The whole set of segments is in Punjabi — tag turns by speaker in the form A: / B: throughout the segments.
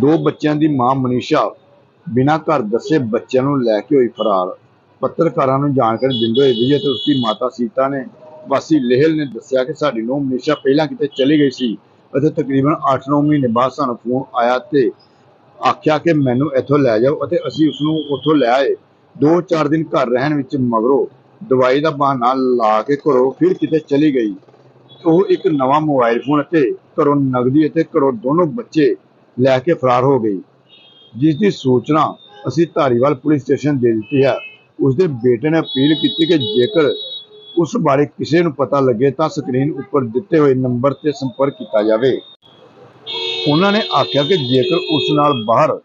A: ਦੋ ਬੱਚਿਆਂ ਦੀ ਮਾਂ ਮਨੀਸ਼ਾ ਬਿਨਾਂ ਘਰ ਦੱਸੇ ਬੱਚਿਆਂ ਨੂੰ ਲੈ ਕੇ ਹੋਈ ਫਰਾਰ। ਪੱਤਰਕਾਰਾਂ ਨੂੰ ਜਾਣਕਾਰੀ ਦਿੰਦੇ ਹੋਏ ਵਿਜੇ ਤੇ ਉਸਦੀ ਮਾਤਾ ਸੀਤਾ ਨੇ ਵਾਸੀ ਲੇਹਲ ਨੇ ਦੱਸਿਆ ਕਿ ਸਾਡੀ ਨੂੰਹ ਮਨੀਸ਼ਾ ਪਹਿਲਾਂ ਕਿਤੇ ਚਲੀ ਗਈ ਸੀ। ਅਤੇ ਤਕਰੀਬਨ 8-9 ਮਹੀਨੇ ਬਾਅਦ ਸਾਨੂੰ ਫੋਨ ਆਇਆ ਤੇ ਆਖਿਆ ਕਿ ਮੈਨੂੰ ਇੱਥੋਂ ਲੈ ਜਾਓ ਅਤੇ ਅਸੀਂ ਉਸ ਨੂੰ ਉੱਥੋਂ ਲੈ ਆਏ। 2-4 ਦਿਨ ਘਰ ਰਹਿਣ ਵਿੱਚ ਮਗਰੋਂ ਦਵਾਈ ਦਾ ਬਹਾਨਾ ਲਾ ਕੇ ਘਰੋਂ ਫਿਰ ਕਿਤੇ ਚਲੀ ਗਈ। ਉਹ ਇੱਕ ਨਵਾਂ ਮੋਬਾਈਲ ਫੋਨ ਅਤੇ ਘਰੋਂ ਨਗਦੀ ਅਤੇ ਘਰੋਂ ਦੋਨੋਂ ਬੱਚੇ ਲੈ ਕੇ ਫਰਾਰ ਹੋ ਗਈ। ਜਿਸ ਦੀ ਸੂਚਨਾ ਅਸੀਂ ਧਾਰੀਵਾਲ ਪੁਲਿਸ ਸਟੇਸ਼ਨ ਦੇ ਦਿੱਤੀ ਹੈ। ਉਸਦੇ ਬੇਟੇ ਨੇ ਅਪੀਲ ਕੀਤੀ ਕਿ ਜੇਕਰ ਉਸ ਬਾਰੇ ਕਿਸੇ ਨੂੰ ਪਤਾ ਲੱਗੇ ਤਾਂ ਸਕਰੀਨ ਉੱਪਰ ਦਿੱਤੇ ਹੋਏ ਨੰਬਰ ਤੇ ਸੰਪਰਕ ਕੀਤਾ ਜਾਵੇ। ਉਹਨਾਂ ਨੇ ਆਖਿਆ ਕਿ ਜੇਕਰ ਉਸ ਨਾਲ ਬਾਹਰ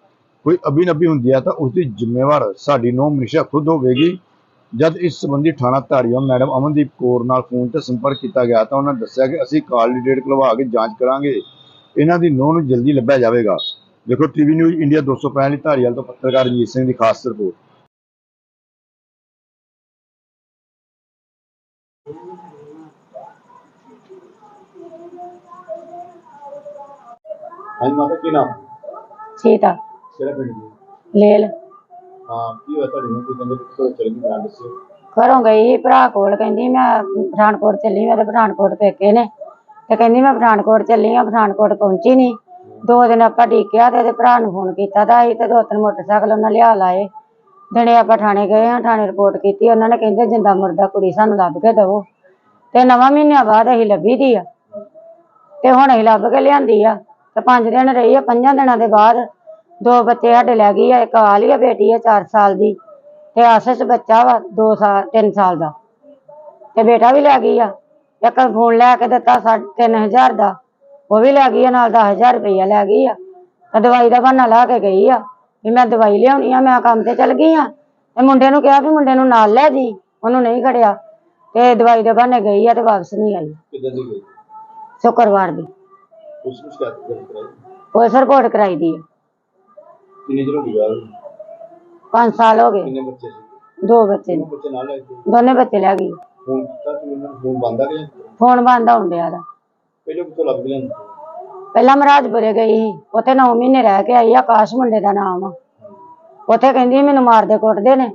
A: ਕੋਈ ਅਬਿਨਬੀ ਹੁੰਦੀ ਹੈ ਤਾਂ ਉਸ ਦੀ ਜ਼ਿੰਮੇਵਾਰ ਸਾਡੀ ਨੌ ਮਨੀਸ਼ਾ ਖੁਦ ਹੋਵੇਗੀ। ਜਦ ਇਸ ਸੰਬੰਧੀ ਥਾਣਾ ਧਾਰੀਵਾਲ ਮੈਡਮ ਅਮਨਦੀਪ ਕੌਰ ਨਾਲ ਫੋਨ ਤੇ ਸੰਪਰਕ ਕੀਤਾ ਗਿਆ ਤਾਂ ਉਹਨਾਂ ਦੱਸਿਆ ਕਿ ਅਸੀਂ ਕਾਲ ਦੀ ਡੇਟ ਖਲਵਾ ਕੇ ਜਾਂਚ ਕਰਾਂਗੇ। ਇਹਨਾਂ ਦੀ ਨੌ ਨੂੰ ਜਲਦੀ ਲੱਭਿਆ ਜਾਵੇਗਾ। ਦੇਖੋ ਟੀਵੀ ਨਿਊਜ਼ ਇੰਡੀਆ 265 ਲਈ ਧਾਰੀਵਾਲ ਤੋਂ ਪੱਤਰਕਾਰ ਰਣਜੀਤ ਸਿੰਘ ਦੀ ਖਾਸ ਰਿਪੋਰਟ। ਹਾਂਜੀ ਮਾਤਾ ਕੀ ਨਾਮ?
B: ਸੀਤਾ
A: ਕਿਹੜਾ ਪਿੰਡ ਦੀ
B: ਲੇਲ।
A: ਹਾਂ ਕੀ ਹੋਇਆ ਤੁਹਾਡੀ ਨੂੰ ਕੋਈ ਕਹਿੰਦੇ ਕਿ ਕੋਲ ਚਲ ਗਈ ਦੱਸਿਓ।
B: ਘਰੋਂ ਗਈ ਸੀ ਭਰਾ ਕੋਲ ਕਹਿੰਦੀ ਮੈਂ ਪਠਾਨਕੋਟ ਚੱਲੀ ਮੈਂ ਤੇ ਪਠਾਨਕੋਟ ਪੇਕੇ ਨੇ। ਤੇ ਕਹਿੰਦੀ ਮੈਂ ਪਠਾਨਕੋਟ ਚੱਲੀ ਆ, ਪਠਾਨਕੋਟ ਪਹੁੰਚੀ ਨਹੀਂ ਦੋ ਦਿਨ ਆਪਾਂ ਡੀਕਿਆ ਤੇ ਇਹਦੇ ਭਰਾ ਨੂੰ ਫੋਨ ਕੀਤਾ ਤਾਂ ਅਸੀਂ ਤੇ ਦੋ ਤਿੰਨ ਮੋਟਰਸਾਈਕਲ ਉਹਨਾਂ ਲਿਆ ਲਾਏ। ਦਿਨੇ ਆਪਾਂ ਥਾਣੇ ਗਏ ਆ, ਥਾਣੇ ਰਿਪੋਰਟ ਕੀਤੀ, ਉਹਨਾਂ ਨੇ ਕਹਿੰਦੇ ਜਿੰਦਾ ਮੁਰਦਾ ਕੁੜੀ ਸਾਨੂੰ ਲੱਭ ਕੇ ਦਵੋ। ਤੇ ਨਵਾਂ ਮਹੀਨਿਆਂ ਬਾਅਦ ਅਸੀਂ ਲੱਭੀ ਦੀ ਆ। ਤੇ ਹੁਣ ਅਸੀਂ ਲੱਭ ਕੇ ਲਿਆਂਦੀ ਆ। ਤੇ ਪੰਜ ਦਿਨ ਰਹੀ ਆ, ਪੰਜਾਂ ਦਿਨਾਂ ਦੇ ਬਾਅਦ ਦੋ ਬੱਚੇ ਸਾਡੇ ਲੈ ਗਈ ਆ, ਇੱਕ ਆਲੀ ਆ ਬੇਟੀ ਆ 4 ਸਾਲ ਦੀ। ਤੇ ਆਸਸ ਬੱਚਾ ਵਾ 2 ਸਾਲ 3 ਸਾਲ ਦਾ। ਤੇ ਬੇਟਾ ਵੀ ਲੈ ਗਈ ਆ। ਇੱਕ ਫੋਨ ਲੈ ਕੇ ਦਿੱਤਾ ਸਾਢੇ ਤਿੰਨ ਹਜ਼ਾਰ ਦਾ। ਉਹ ਵੀ ਲੈ ਗਈ ਆ ਨਾਲ 10000 ਰੁਪਈਆ ਲੈ ਗਈ ਆ। ਤੇ ਦਵਾਈ ਦਾ ਬਹਾਨਾ ਲਾ ਕੇ ਗਈ ਆ ਵੀ ਮੈਂ ਦਵਾਈ ਲਿਆਉਣੀ ਆ ਮੈਂ ਕੰਮ ਤੇ ਚਲ ਗਈ ਆ। ਤੇ ਮੁੰਡੇ ਨੂੰ ਕਿਹਾ ਵੀ ਮੁੰਡੇ ਨੂੰ ਨਾਲ ਲੈ ਜੀ ਉਹਨੂੰ ਨਹੀਂ ਖੜਿਆ। ਤੇ ਦਵਾਈ ਦੇ ਬਹਾਨੇ ਗਈ ਆ ਤੇ ਵਾਪਸ ਨਹੀਂ ਆਈ।
A: ਕਿੱਦਾਂ ਦੀ ਗਈ
B: ਸ਼ੁੱਕਰਵਾਰ ਦੀ।
A: ਉਸ ਨੂੰ ਸ਼ਿਕਾਇਤ ਕਰ ਕਰਾਈ?
B: ਪੁਲਿਸ ਰਿਪੋਰਟ ਕਰਾਈ ਦੀ ਆ।
A: ਕਿੰਨੇ ਦਿਨ ਹੋ ਨੂੰ?
B: 5 ਸਾਲ ਹੋ ਗਏ।
A: ਕਿੰਨੇ ਬੱਚੇ ਸੀ?
B: ਦੋ ਬੱਚੇ ਨੇ।
A: ਉਹ ਬੱਚੇ ਨਾਲ ਲੈ ਕੇ
B: ਦੋਨੇ ਬੱਚੇ ਲੈ ਗਈ
A: ਫੋਨ ਕੀਤਾ? ਫੋਨ ਬੰਦ ਆ ਗਿਆ?
B: ਫੋਨ ਬੰਦ ਹੋਣ ਡਿਆ ਦਾ
A: ਪਹਿਲੇ ਕਿਥੋਂ
B: ਪਹਿਲਾਂ ਮਹਾਰਾਜਪੁਰੇ ਗਈ ਸੀ ਉੱਥੇ 9 ਮਹੀਨੇ ਰਹਿ ਕੇ ਆਈ ਆਕਾਸ਼ ਮੁੰਡੇ ਦਾ ਨਾਮ ਆ। ਉੱਥੇ ਕਹਿੰਦੀ ਮੈਨੂੰ ਮਾਰਦੇ ਕੁੱਟਦੇ ਨੇ।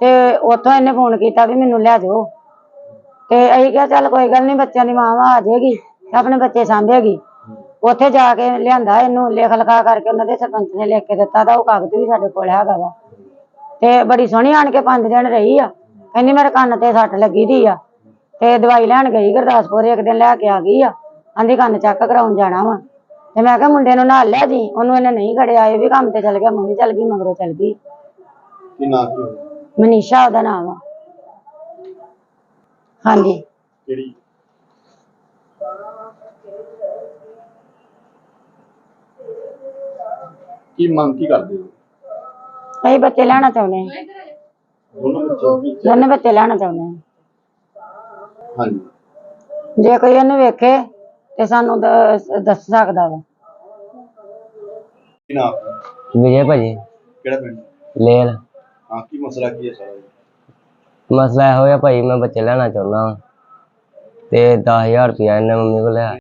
B: ਤੇ ਉੱਥੋਂ ਇਹਨੇ ਫੋਨ ਕੀਤਾ ਵੀ ਮੈਨੂੰ ਲੈ ਜਾਓ। ਤੇ ਅਸੀਂ ਕਿਹਾ ਚੱਲ ਕੋਈ ਗੱਲ ਨਹੀਂ ਬੱਚਿਆਂ ਦੀ ਮਾਂ ਆ ਜਾਏਗੀ ਆਪਣੇ ਬੱਚੇ ਸਾਂਭੇਗੀ। ਉੱਥੇ ਜਾ ਕੇ ਲਿਆਂਦਾ ਇਹਨੂੰ ਲਿਖ ਲਿਖਾ ਕਰਕੇ ਉਹਨਾਂ ਦੇ ਸਰਪੰਚ ਨੇ ਲਿਖ ਕੇ ਦਿੱਤਾ ਤਾਂ ਉਹ ਕਾਗਜ਼ ਵੀ ਸਾਡੇ ਕੋਲ ਹੈਗਾ ਵਾ। ਤੇ ਬੜੀ ਸੋਹਣੀ ਆਣ ਕੇ ਪੰਜ ਦਿਨ ਰਹੀ ਆ। ਕਹਿੰਦੀ ਮੇਰੇ ਕੰਨ ਤੇ ਸੱਟ ਲੱਗੀ ਦੀ ਆ। ਤੇ ਦਵਾਈ ਲੈਣ ਗਈ ਗੁਰਦਾਸਪੁਰ ਇੱਕ ਦਿਨ ਲੈ ਕੇ ਆ ਗਈ ਆ। ਆਂਦੀ ਕੰਨ ਚੈੱਕ ਕਰਾਉਣ ਜਾਣਾ ਵਾ। ਤੇ ਮੈਂ ਕਿਹਾ ਮੁੰਡੇ ਨੂੰ ਨਾਲ ਲੈ ਜੀ ਉਹਨੂੰ ਇਹਨੇ ਨਹੀਂ ਖੜਿਆ ਇਹ ਵੀ ਕੰਮ ਤੇ ਚਲ ਗਿਆ ਮੰਮੀ ਚਲ ਗਈ ਮਗਰੋਂ ਚਲ ਗਈ।
A: ਕੀ ਨਾਂ ਕੀ ਹੋਇਆ?
B: ਮਨੀਸ਼ਾ ਉਹਦਾ ਨਾਮ ਆ। ਹਾਂਜੀ।
A: ਕਿਹੜੀ? ਕੀ ਮੰਗ ਕੀ ਕਰਦੇ ਹੋ?
B: ਅਸੀਂ ਬੱਚੇ ਲੈਣਾ ਚਾਹੁੰਦੇ ਹਾਂ।
A: ਦੋਨੋਂ ਬੱਚੇ?
B: ਦੋਨੇ ਬੱਚੇ ਲੈਣਾ ਚਾਹੁੰਦੇ ਹਾਂ।
A: ਹਾਂਜੀ।
B: ਜੇ ਕੋਈ ਇਹਨੂੰ ਵੇਖੇ ਤੇ ਸਾਨੂੰ ਦੱਸ ਦੱਸ ਸਕਦਾ ਵਾ।
A: ਕੀ ਨਾਮ?
C: ਵਿਜੇ ਭਾਜੀ।
A: ਕਿਹੜਾ ਪਿੰਡ?
C: ਲੇਲ।
A: ਹਾਂ ਕੀ ਮਸਲਾ ਕੀ ਹੈ ਸਾਰਾ?
C: ਮਸਲਾ ਇਹੋ ਹੋਇਆ ਭਾਈ ਮੈਂ ਬੱਚੇ ਲੈਣਾ ਚਾਹੁੰਦਾ ਵਾਂ। ਤੇ 10000 ਰੁਪਇਆ ਇਹਨੇ ਮੰਮੀ ਕੋਲ ਲਿਆ।